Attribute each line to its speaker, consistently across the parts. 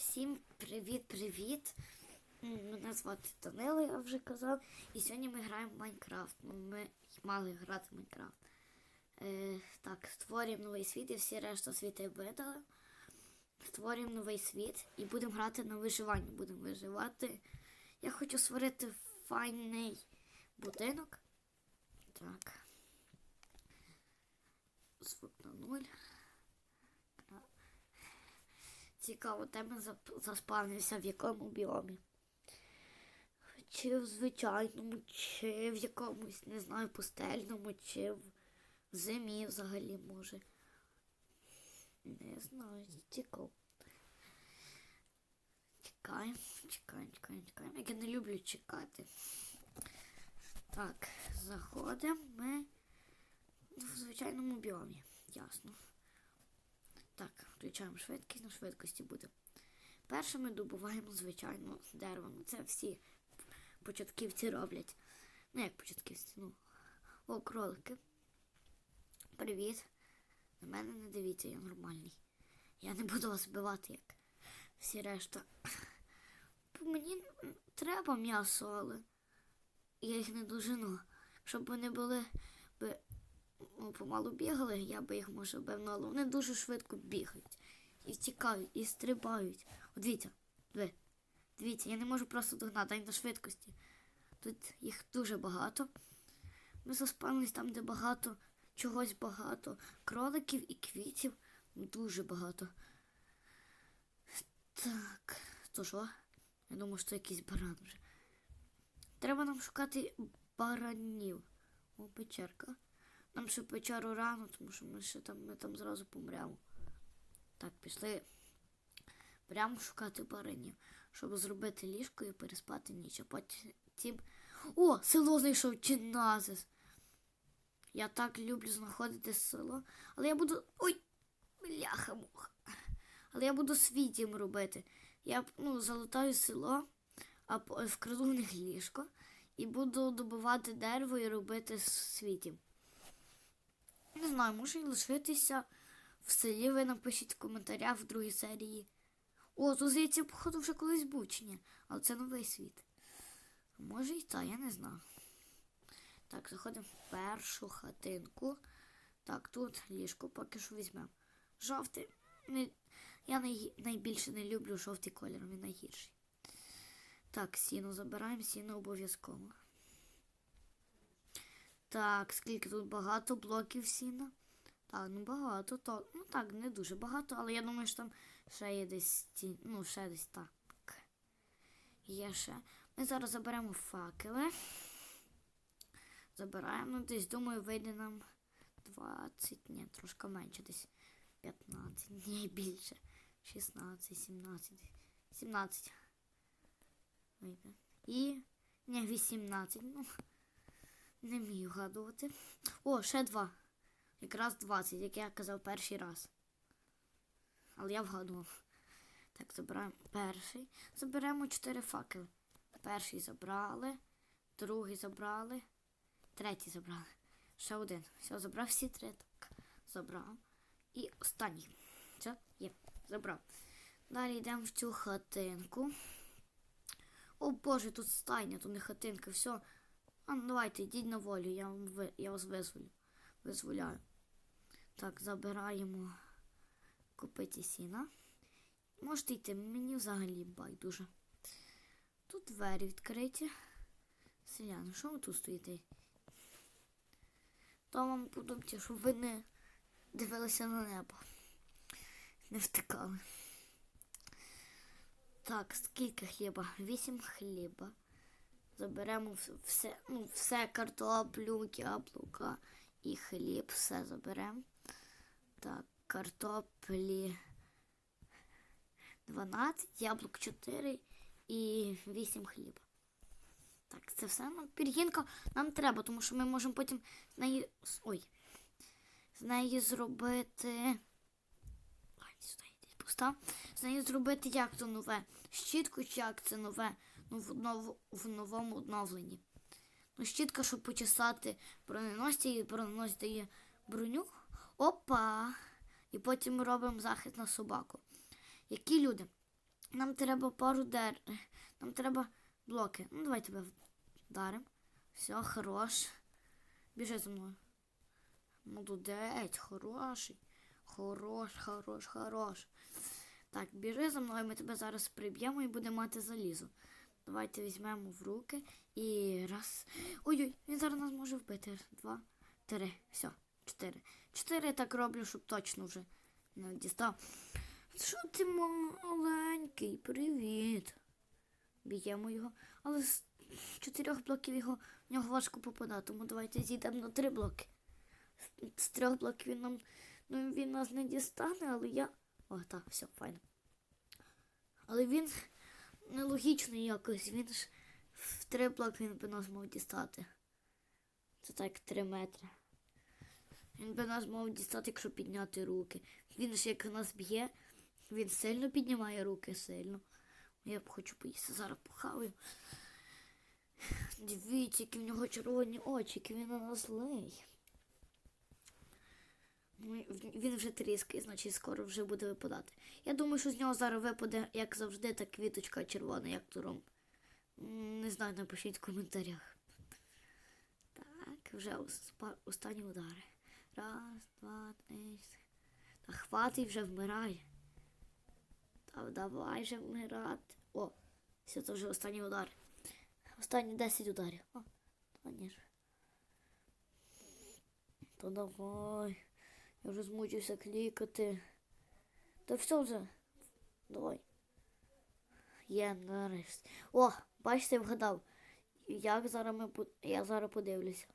Speaker 1: Всім привіт-привіт! Мене звати Данило, я вже казав. І сьогодні ми граємо в Майнкрафт. Ну, ми мали грати в Майнкрафт. Е, так, створюємо новий світ і всі решта світи видали. Створюємо новий світ і будемо грати на виживання. Будемо виживати. Я хочу створити файний будинок. Так. Звук на нуль. Цікаво, тебе зап- заспавнився в якому біомі. Чи в звичайному, чи в якомусь, не знаю, пустельному, чи в зимі взагалі може. Не знаю, цікаво. Чекаємо, чекаємо, чекаємо, чекаємо. Як я не люблю чекати. Так, заходимо ми в звичайному біомі. Ясно. Включаємо швидкість, на швидкості буде. Перше ми добуваємо, звичайно, дерево. Ну, це всі початківці роблять. Ну, як початківці, ну. О, кролики. Привіт. На мене не дивіться, я нормальний. Я не буду вас вбивати, як всі решта. Мені треба м'ясо, але я їх не дожину. Щоб вони були би ну, помалу бігали, я би їх може але вони дуже швидко бігають. І втікають, і стрибають. От дивіться, диви. Дивіться, я не можу просто догнати навіть на швидкості. Тут їх дуже багато. Ми заспавнились там, де багато, чогось багато. Кроликів і квітів дуже багато. Так, то що? Я думаю, що якийсь баран вже. Треба нам шукати баранів. О, печерка. Нам ще печеру рано, тому що ми ще там, ми там зразу помремо. Так, пішли прямо шукати баранів, щоб зробити ліжко і переспати ніч. А потім. О, село знайшов Чиназис. Я так люблю знаходити село. Але я буду. Ой! Бляха муха. Але я буду свій робити. Я ну, залутаю село, а вкраду в них ліжко і буду добувати дерево і робити свій дім. Не знаю, може і лишитися в селі. Ви напишіть в коментарях в другій серії. О, тут здається, походу вже колись чи але це новий світ. Може і та, я не знаю. Так, заходимо в першу хатинку. Так, тут ліжко поки що візьмемо. Жовтий. Я най, найбільше не люблю жовтий колір, він найгірший. Так, сіно забираємо, сіно обов'язково. Так, скільки тут багато блоків сіна. Так, ну багато, то. Ну так, не дуже багато, але я думаю, що там ще є десь ті, ну, ще десь так. Є ще. Ми зараз заберемо факели. Забираємо, ну, десь, думаю, вийде нам 20, ні, трошки менше, десь 15, ні, більше. 16, 17, 17. Вийде. І. Ні, 18. Ну, не вмію гадувати. О, ще два. Якраз 20, як я казав перший раз. Але я вгадував. Так, забираємо перший. Заберемо 4 факели. Перший забрали, другий забрали, третій забрали. Ще один. Все, забрав всі три. Так, забрав. І останній. Все, є, забрав. Далі йдемо в цю хатинку. О Боже, тут стайня, тут не хатинка, все. А ну давайте, йдіть на волю, я, вам ви, я вас визволю. Визволяю. Так, забираємо купити сіна. Можете йти, мені взагалі байдуже. Тут двері відкриті. Селяни, що ви тут стоїте? То вам подумайте, щоб ви не дивилися на небо. Не втикали. Так, скільки хліба? Вісім хліба. Заберемо все, ну, все картоплю, яблука і хліб, все заберемо. Так, картоплі 12, яблук 4 і 8 хліба. Так, це все нам пір'їнка нам треба, тому що ми можемо потім з неї. Ой. З неї зробити. Ой, сюди постав. З неї зробити як то нове? Щітку чи як це нове? Ну, в, нов, в новому обновленні. Ну, щітка, щоб почесати броненосці і броненосць дає броню. Опа! І потім робимо захист на собаку. Які люди? Нам треба пару дер. Нам треба блоки. Ну, давай тебе вдарим. Все, хорош. Біжи за мною. Молодець, хороший. Хорош, хорош, хорош. Так, біжи за мною, ми тебе зараз приб'ємо і будемо мати залізо. Давайте візьмемо в руки і раз. Ой-ой, він зараз нас може вбити. Два, три, все, чотири. Чотири так роблю, щоб точно вже не дістав. Що ти маленький? Привіт. Б'ємо його. Але з чотирьох блоків його в нього важко попадати, тому давайте зійдемо на три блоки. З, з трьох блоків він нам. Ну, він нас не дістане, але я. О, так, все, файно. Але він нелогічний якось. Він ж в три блоки він би нас мав дістати. Це так три метри. Він би нас мав дістати, якщо підняти руки. Він ж як нас б'є, він сильно піднімає руки сильно. Я б хочу поїсти, зараз похаваю. Дивіться, які в нього червоні очі, який він на нас злий. Він вже тріскає, значить скоро вже буде випадати. Я думаю, що з нього зараз випаде, як завжди, та квіточка червона, як туром. Не знаю, напишіть в коментарях. Так, вже останні удари. Раз, два, три. Та хватить вже вмирай. Та давай же вмирати. О, все, це вже останній удар. Останні 10 ударів. О, та ні ж. То давай. Я вже змучився клікати. Та все вже. Давай. Є нарешті. О, бачите, вгадав. Як зараз ми я зараз подивлюся.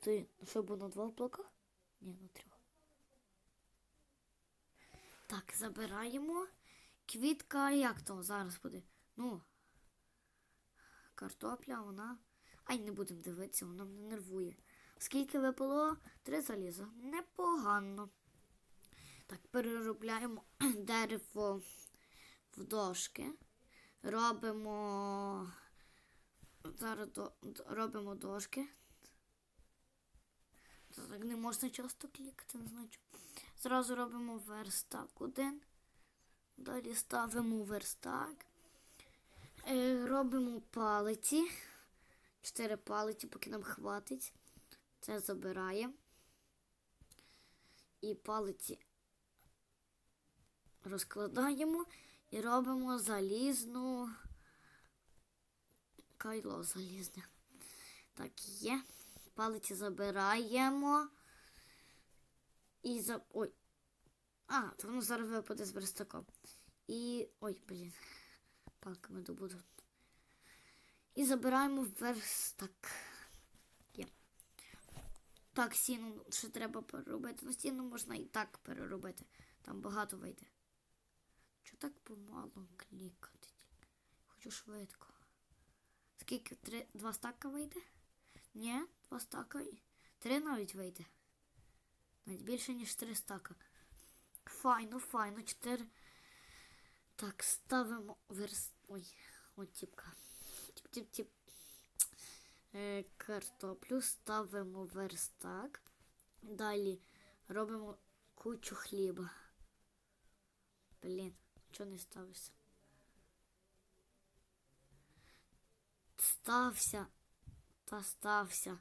Speaker 1: Ти що був на двох блоках? Ні, на трьох. Так, забираємо. Квітка, як то зараз буде? Ну. Картопля, вона. Ай, не будемо дивитися, вона мене нервує. Скільки випало? Три заліза. Непогано. Так, переробляємо дерево в дошки. Робимо. Зараз до... робимо дошки. Так не можна часто клікати, не знаю. Зразу робимо верстак один. Далі ставимо верстак. Е, робимо палиці. Чотири палиці, поки нам хватить. Це забираємо. І палиці розкладаємо і робимо залізну кайло залізне. Так, є. Палиці забираємо. І за. Ой. А, то воно зараз випаде з верстаком. І. Ой, блін. Палками добуду. І забираємо верстак. Так, сіну ще треба переробити. Ну, сіну можна і так переробити. Там багато вийде. Чого так помало клікати? Хочу швидко. Скільки? Три, два стака вийде? Ні, два стака. Три навіть вийде. Навіть більше, ніж три стака. Файно, файно, чотири. Так, ставимо верс. Ой, от тіпка. Тіп-тіп-тіп. Е, картоплю ставимо верстак. Далі робимо кучу хліба. Блін, чого не ставишся? Стався. Та стався.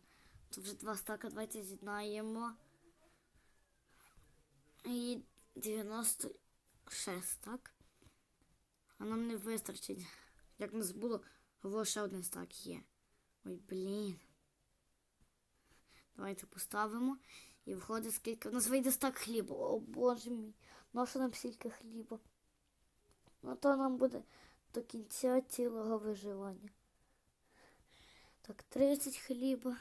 Speaker 1: Тут вже два стака, давайте з'єднаємо. І 96, так? А нам не вистачить. Як нас було, во ще один стак є. Ой, блін. Давайте поставимо. І виходить, скільки. У нас вийде стак хліба. О боже мій. Ну, нам стільки хліба? Ну то нам буде до кінця цілого виживання. Так, 30 хліба.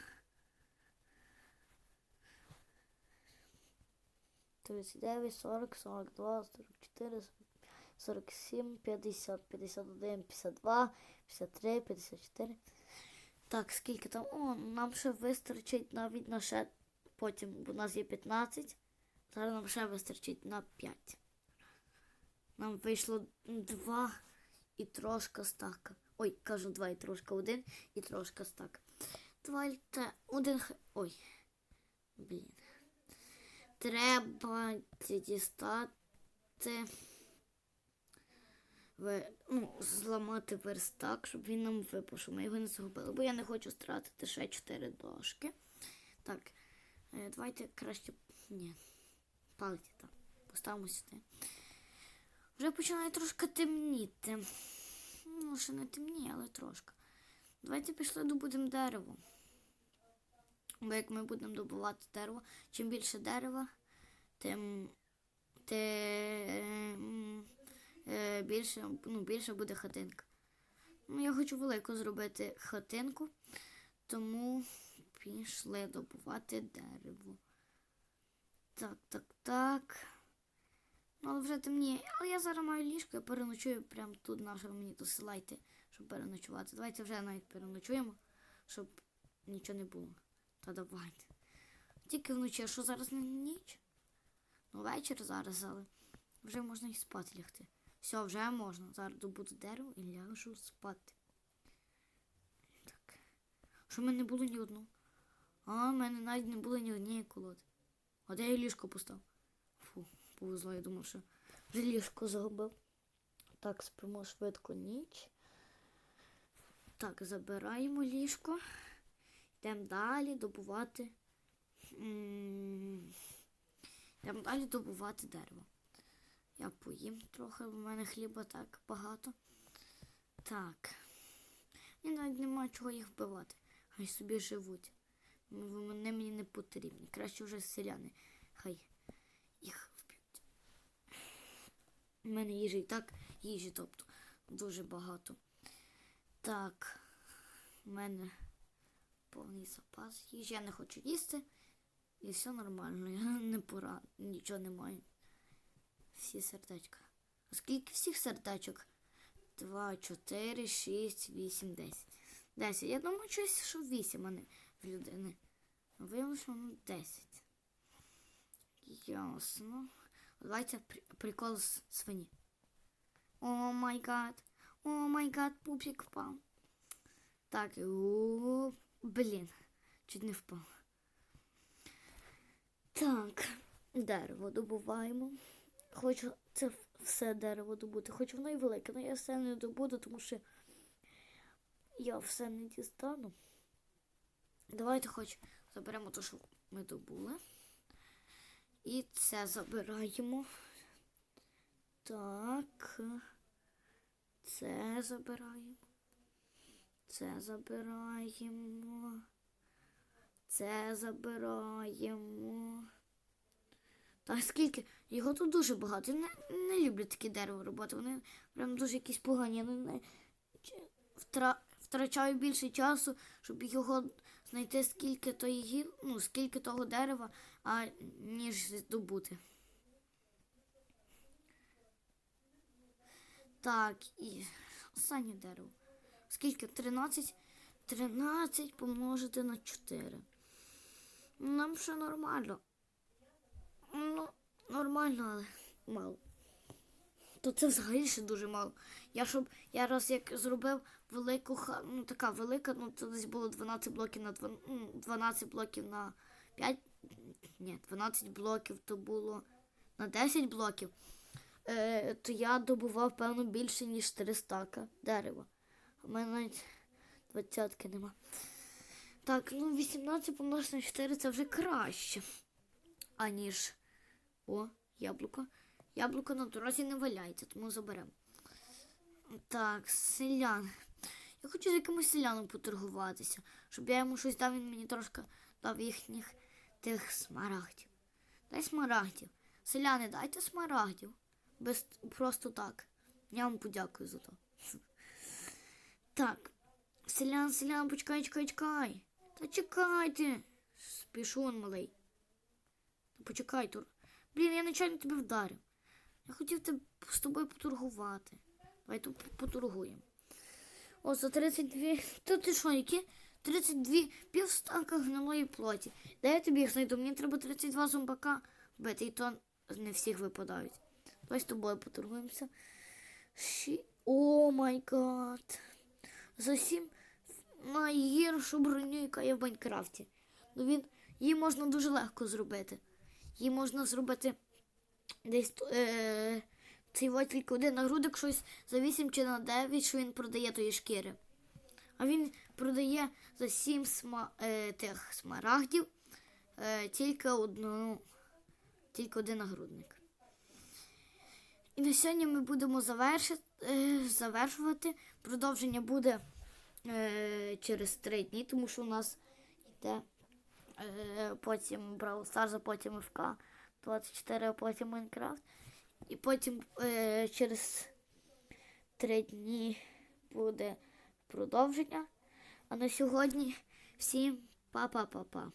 Speaker 1: 39, 40, 42, 44, 47, 50, 51, 52, 53, 54. Так, скільки там? О, нам ще вистачить навіть на ще потім, бо у нас є 15. Зараз нам ще вистачить на 5. Нам вийшло 2 і трошка стака. Ой, кажу 2 і трошка 1 і трошка стака. Давайте один. х- Ой. Блін. Треба дістати ну, зламати верстак, щоб він нам випав, щоб ми його не загубили. Бо я не хочу стратити ще 4 дошки. Так, е, давайте краще. Ні. Палиці там. Поставимо сюди. Вже починає трошки темніти. Ну, ще не темніє, але трошки. Давайте пішли добудемо дерево. Бо як ми будемо добувати дерево, чим більше дерева, тим, тим більше, ну, більше буде хатинка. Ну, я хочу велику зробити хатинку, тому пішли добувати дерево. Так, так, так. Ну, але вже темніє. Але я зараз маю ліжко, я переночую прямо тут, нашого мені досилайте, щоб переночувати. Давайте вже навіть переночуємо, щоб нічого не було. Та давайте. Тільки вночі, а що зараз не ніч? Ну, вечір зараз, але вже можна і спати лягти. Все, вже можна. Зараз добуду дерево і ляжу спати. Так. Що в мене не було ні одного? А, в мене навіть не було ні однієї колоди. А де я ліжко постав? Фу, повезло, я думав, що вже ліжко загубив. Так, спимо швидко ніч. Так, забираємо ліжко. Йдемо далі добувати. Йдемо далі добувати дерево. Я поїм трохи, бо в мене хліба так багато. Так. Мені навіть нема чого їх вбивати. Хай собі живуть. Вони мені не потрібні. Краще вже селяни. Хай їх вб'ють. У мене їжі і так, їжі, тобто дуже багато. Так, у мене повний запас їжі. Я не хочу їсти. І все нормально. Я не пора, нічого не маю. Всі сердечка. Скільки всіх сердечок? Два, чотири, шість, вісім, десять. Десять. Я думаю, щось, що вісім, а не в людини. Виявилося, що воно десять. Ясно. Давайте при- прикол з свині. О май гад. О май гад, пупік впав. Так, о, блін, чуть не впав. Так, дерево добуваємо. Хочу це все дерево добути. Хоч воно і велике, але я все не добуду, тому що я все не дістану. Давайте хоч заберемо те, що ми добули. І це забираємо. Так. Це забираємо. Це забираємо. Це забираємо. Та скільки? Його тут дуже багато. Не, не люблю такі дерево роботи. Вони прям дуже якісь погані. Я не, втра, втрачаю більше часу, щоб його знайти скільки тої гіл, ну, скільки того дерева, а ніж здобути. Так, і останнє дерево. Скільки? 13? 13 помножити на 4. Нам ще нормально. Ну, нормально, але мало. То це взагалі ще дуже мало. Я щоб я раз як зробив велику ну така велика, ну це десь було 12 блоків на 2, ну, 12 блоків на 5. Ні, 12 блоків то було на 10 блоків. Е, то я добував, певно, більше, ніж 4 стака дерева. У мене навіть двадцятки нема. Так, ну 18 помножити на 4 це вже краще. Аніж. О, яблуко. Яблуко на дорозі не валяється, тому заберемо. Так, селян. Я хочу з якимось селяном поторгуватися, щоб я йому щось дав, він мені трошки дав їхніх тих смарагдів. Дай смарагдів. Селяни, дайте смарагдів. Без просто так. Я вам подякую за то. Так. Селян, селян, почекай, чекай, чекай. Та чекайте. Спішу он малий. Почекай, тур. Блін, я нечайно тебе вдарив. Я хотів тебе з тобою поторгувати. Давай тут поторгуємо. О, за 32. Та ти що, які? 32 півстанка гнилої плоті. Де я тобі їх знайду? Мені треба 32 зомбака вбити, і то не всіх випадають. Давай з тобою поторгуємося. Ші... О май гад. За сім найгіршу броню, яка є в Майнкрафті. Ну він її можна дуже легко зробити. Її можна зробити десь е, цей тільки один нагрудок щось за 8 чи на 9, що він продає тої шкіри. А він продає за 7 сма, е, тих смарагдів е, тільки одну, тільки один нагрудник. І на сьогодні ми будемо завершити, е, завершувати. Продовження буде е, через 3 дні, тому що у нас йде потім Brawl Stars, потім ФК 24, а потім Майнкрафт. І потім е, через 3 дні буде продовження. А на сьогодні всім па-па-па-па.